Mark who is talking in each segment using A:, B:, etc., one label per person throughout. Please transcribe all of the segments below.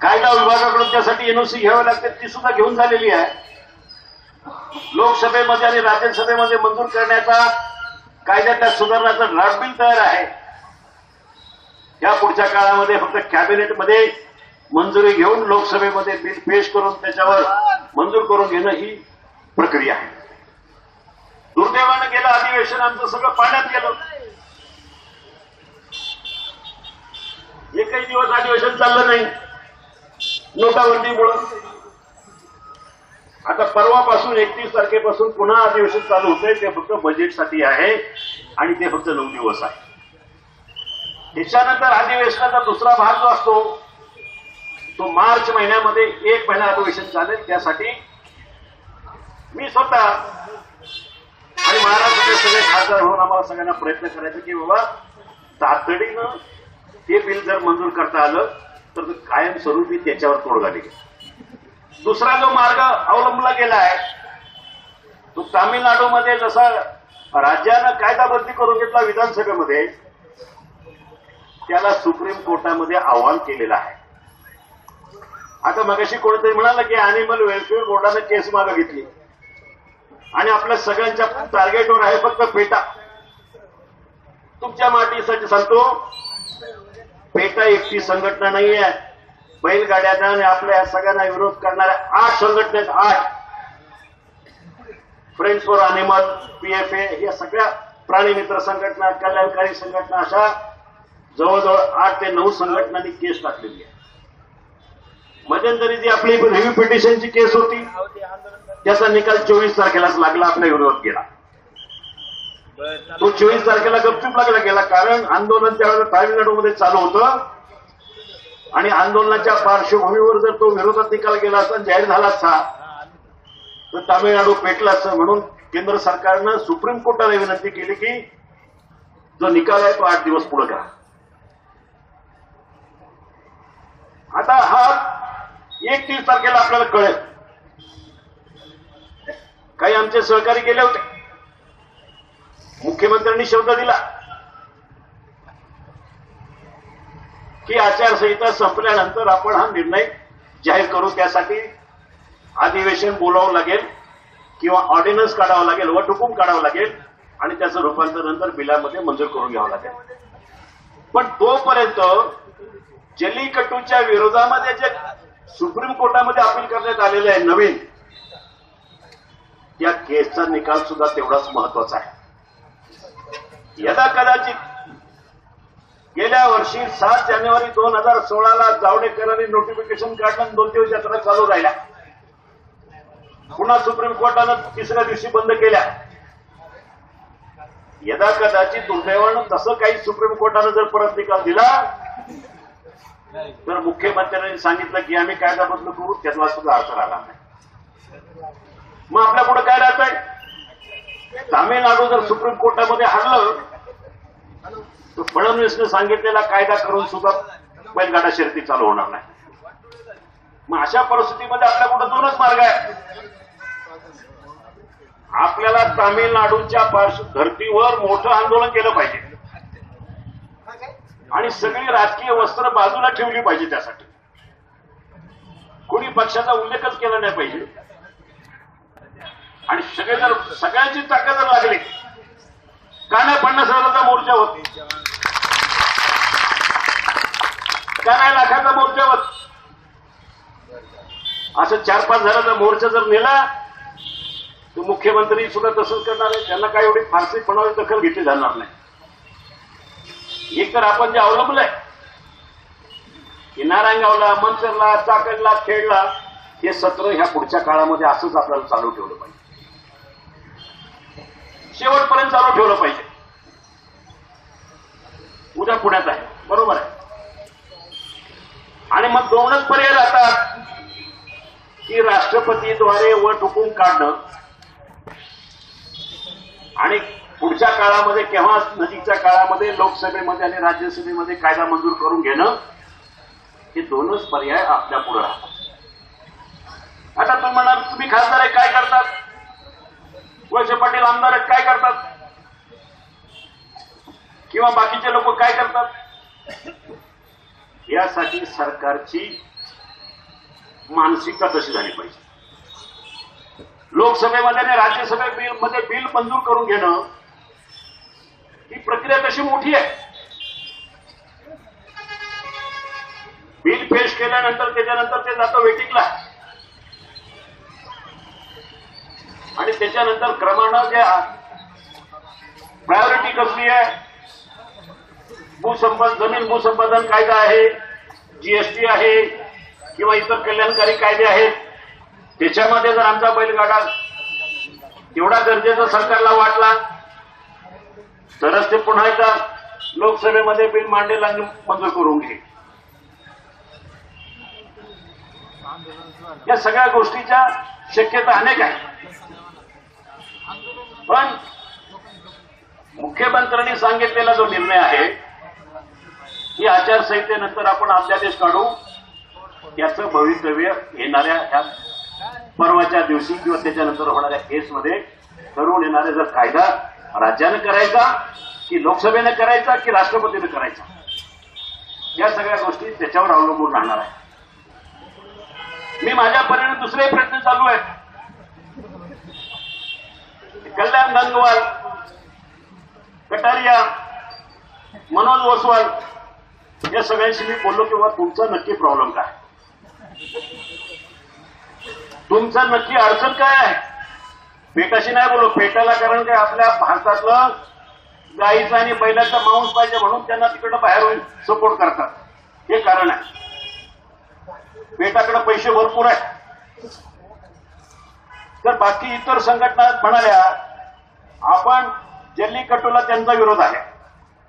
A: कायदा विभागाकडून त्यासाठी एनओसी घ्यावी लागते ती सुद्धा घेऊन झालेली आहे. लोकसभेमध्ये आणि राज्यसभेमध्ये मंजूर करण्याचा कायद्यातल्या सुधारणाचा ड्राफ्ट बिल तयार आहे. या पुढच्या काळामध्ये फक्त कॅबिनेटमध्ये मंजुरी घेऊन लोकसभेमध्ये बिल पेश करून त्याच्यावर मंजूर करून घेणं ही प्रक्रिया आहे. दुर्दैवानं गेलं अधिवेशन आमचं सगळं पाण्यात गेलं. एकही दिवस अधिवेशन चाललं नाही. नोटाबंदीमुळं आता परवापासून एकतीस तारखेपासून पुन्हा अधिवेशन चालू होतंय. ते फक्त बजेटसाठी आहे आणि ते फक्त नऊ दिवस आहे. त्याच्यानंतर अधिवेशनाचा दुसरा भाग जो असतो तो मार्च महिन्यामध्ये एक महिना अधिवेशन चालेल. त्यासाठी मी स्वतः आणि महाराष्ट्राचे सगळे खासदार होऊन आम्हाला सगळ्यांना प्रयत्न करायचा की बाबा तातडीनं हे बिल जर मंजूर करता आलं तर कायमस्वरूपी त्याच्यावर तोडगा निघेल दुसरा जो मार्ग अवलंबला गेला आहे तो तामिळनाडूमध्ये जसा राज्यानं बदली करून घेतला विधानसभेमध्ये त्याला सुप्रीम कोर्टामध्ये आव्हान केलेलं आहे. आता मगाशी कोणीतरी म्हणाला की अॅनिमल वेलफेअर बोर्डानं केस मागे घेतली. आणि आपल्या सगळ्यांच्या टार्गेटवर आहे फक्त फेटा. तुमच्या माटीसाठी सांगतो पेटा एकटी संघटना नाही आहे बैलगाड्याचा आणि आपल्या या सगळ्यांना विरोध करणाऱ्या आठ संघटनेत आठ. फ्रेंड्स फॉर अॅनिमल पीएफए या सगळ्या प्राणी मित्र संघटना कल्याणकारी संघटना अशा जवळजवळ आठ ते नऊ संघटनांनी केस टाकलेली आहे मध्यंतरी जी आपली रिव्ह्यू पिटिशनची केस होती त्याचा निकाल चोवीस तारखेलाच लागला आपल्या विरोधात गेला तो चोवीस तारखेला गपचूप लागला गेला कारण आंदोलन त्यावेळेला तामिळनाडूमध्ये चालू होतं. आणि आंदोलनाच्या पार्श्वभूमीवर जर तो विरोधात निकाल गेला असता जाहीर झाला असता तर तामिळनाडू पेटला असतं. म्हणून केंद्र सरकारनं सुप्रीम कोर्टाला विनंती केली की जो निकाल आहे तो आठ दिवस पुढे करा. आता हा एकतीस तारखेला आपल्याला कळेल. काही आमचे सहकारी गेले होते. मुख्यमंत्र्यांनी शब्द दिला. की आचारसंहिता संपल्यानंतर आपण हा निर्णय जाहीर करू त्यासाठी अधिवेशन बोलावं लागेल किंवा ऑर्डिनन्स काढावं लागेल वटहुकूम काढावं लागेल आणि त्याचं रूपांतर नंतर बिलामध्ये मंजूर करून घ्यावं लागेल. पण तोपर्यंत जल्लीकट्टूच्या विरोधामध्ये जे सुप्रीम कोर्टामध्ये अपील करण्यात आलेलं आहे नवीन या केसचा निकाल सुद्धा तेवढाच महत्त्वाचा आहे. यदा कदाचित गेल्या वर्षी सात जानेवारी दोन हजार सोळाला जावडेकरांनी नोटिफिकेशन काढलं दोन दिवस यात्रा चालू राहिल्या. पुन्हा सुप्रीम कोर्टानं तिसऱ्या दिवशी बंद केल्या. यदा कदाचित दुर्दैवानं तसं काही सुप्रीम कोर्टानं जर परत निकाल दिला तर मुख्यमंत्र्यांनी सांगितलं की आम्ही कायदा बदल करू त्यातला सुद्धा अर्थ राहिला नाही. मग आपल्या पुढे काय राहत आहे तामिळनाडू जर सुप्रीम कोर्टामध्ये हरलं तर फडणवीसने सांगितलेला कायदा करून सुद्धा बैलगाडा शर्ती चालू होणार नाही. मग अशा परिस्थितीमध्ये आपल्या कुठं दोनच मार्ग आहे आपल्याला तामिळनाडूच्या पार्श्व धर्तीवर मोठं आंदोलन केलं पाहिजे. आणि सगळी राजकीय वस्त्र बाजूला ठेवली पाहिजे त्यासाठी. कोणी पक्षाचा उल्लेखच केला नाही पाहिजे. आणि सगळे जर सगळ्यांची ताकद जर लागली का नाही पन्नास हजाराचा मोर्चा होत का नाही लाखाचा मोर्चावर असं चार पाच हजाराचा मोर्चा जर नेला तर मुख्यमंत्री सुद्धा तसंच करणार आहे. त्यांना काय एवढी फारसी पणावी दखल घेतली जाणार नाही. एक तर आपण जे अवलंबलंय की नारायणगावला मंचरला चाकडला खेडला हे सत्र ह्या पुढच्या काळामध्ये असंच आपल्याला चालू ठेवलं पाहिजे. शेवटपर्यंत चालू ठेवलं पाहिजे. उद्या पुण्यात आहे. बरोबर आहे. आणि मग दोनच पर्याय राहतात. की राष्ट्रपतीद्वारे वट हुकूम काढणं. आणि पुढच्या काळामध्ये केव्हा नजीकच्या काळामध्ये लोकसभेमध्ये आणि राज्यसभेमध्ये कायदा मंजूर करून घेणं हे दोनच पर्याय आपल्या पुढे राहतात. आता तुम्ही म्हणाल तुम्ही खासदार आहे काय करतात? वळसे पाटील आमदार आहेत काय करतात? किंवा बाकीचे लोक काय करतात? यासाठी सरकारची मानसिकता तशी झाली पाहिजे. लोकसभेमध्ये आणि राज्यसभे बिलमध्ये बिल मंजूर करून घेणं ही प्रक्रिया कशी मोठी आहे. बिल पेश केल्यानंतर त्याच्यानंतर ते जातं वेटिंगला. आणि त्याच्यानंतर क्रमानं जे प्रायोरिटी कसली आहे भूसंपादन जमीन भूसंपादन कायदा आहे जीएसटी आहे किंवा इतर कल्याणकारी कायदे आहेत त्याच्यामध्ये जर आमचा बैलगाडा एवढा गरजेचा सरकारला वाटला तरच ते पुन्हा एकदा लोकसभेमध्ये बिल मांडेल आणि मंजूर करून घे. या सगळ्या गोष्टीच्या शक्यता अनेक आहेत. पण मुख्यमंत्र्यांनी सांगितलेला जो निर्णय आहे ही आचारसंहितेनंतर आपण अध्यादेश काढू. याचं भवितव्य येणाऱ्या ह्या परवाच्या दिवशी किंवा त्याच्यानंतर होणाऱ्या केसमध्ये करून येणारे जर कायदा राज्यानं करायचा की लोकसभेनं करायचा की राष्ट्रपतीनं करायचा या सगळ्या गोष्टी त्याच्यावर अवलंबून राहणार आहे. मी माझ्या परीने दुसरे प्रयत्न चालू आहेत. कल्याण गंगवाल कटारिया मनोज ओसवाल या सगळ्यांशी मी बोललो किंवा तुमचा नक्की प्रॉब्लेम काय? तुमचा नक्की अडचण काय आहे? पेटाशी नाही बोललो. पेटाला कारण काय? आपल्या भारतातलं गाईचं आणि बैलाचा मांस पाहिजे म्हणून त्यांना तिकडं बाहेरून सपोर्ट करतात. हे कारण आहे. पेटाकडे पैसे भरपूर आहेत. तर बाकी इतर संघटना म्हणाल्या आपण जल्लीकटूला त्यांचा विरोध आहे.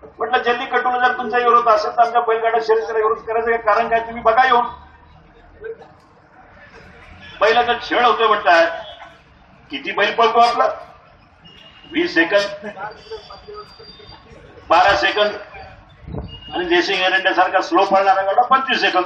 A: म्हटलं जल्लीकटूला जर तुमचा विरोध असेल तर आमच्या बैलगाड्या शर्यतीला विरोध करायचं काय कारण काय? तुम्ही बघा येऊन. बैलाचा खेळ होतोय म्हणताय. किती बैल पळतो आपला? वीस सेकंद. बारा सेकंद. आणि देसिंग एरंड्यासारखा स्लो पळणारा गाडा पंचवीस सेकंद.